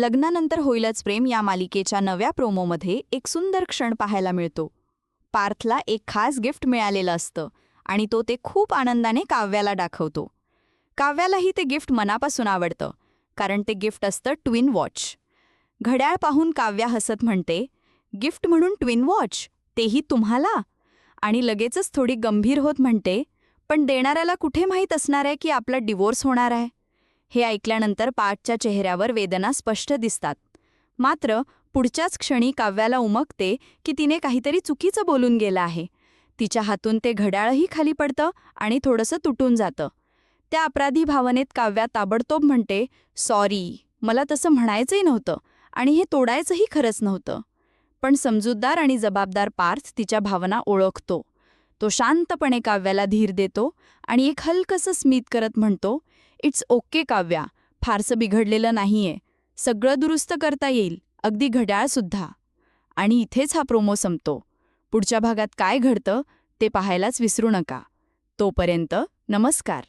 लग्नानंतर होईलच प्रेम या मालिकेच्या नव्या प्रोमोमध्ये एक सुंदर क्षण पाहायला मिळतो. पार्थला एक खास गिफ्ट मिळालेलं असतं आणि तो ते खूप आनंदाने काव्याला दाखवतो. काव्यालाही ते गिफ्ट मनापासून आवडतं कारण ते गिफ्ट असतं ट्विन वॉच. घड्याळ पाहून काव्या हसत म्हणते गिफ्ट म्हणून ट्विन वॉच? तेही तुम्हाला? आणि लगेचच थोडी गंभीर होत म्हणते पण देणाऱ्याला कुठे माहीत असणार आहे की आपला डिवोर्स होणार आहे? हे ऐकल्यानंतर पाठच्या चेहऱ्यावर वेदना स्पष्ट दिसतात. मात्र पुढच्याच क्षणी काव्याला उमगते की तिने काहीतरी चुकीचं बोलून गेलं आहे. तिच्या हातून ते घड्याळही खाली पडतं आणि थोडंसं तुटून जातं. त्या अपराधी भावनेत काव्या ताबडतोब म्हणते सॉरी मला तसं म्हणायचंही नव्हतं आणि हे तोडायचंही खरंच नव्हतं. पण समजूतदार आणि जबाबदार पार्थ तिच्या भावना ओळखतो. तो शांतपणे काव्याला धीर देतो आणि एक हलकसं स्मित करत म्हणतो इट्स ओके काव्या फारसं बिघडलेलं नाहीये. सगळं दुरुस्त करता येईल अगदी घड्याळसुद्धा आणि इथेच हा प्रोमो संपतो. पुढच्या भागात काय घडतं ते पाहायलाच विसरू नका. तोपर्यंत नमस्कार.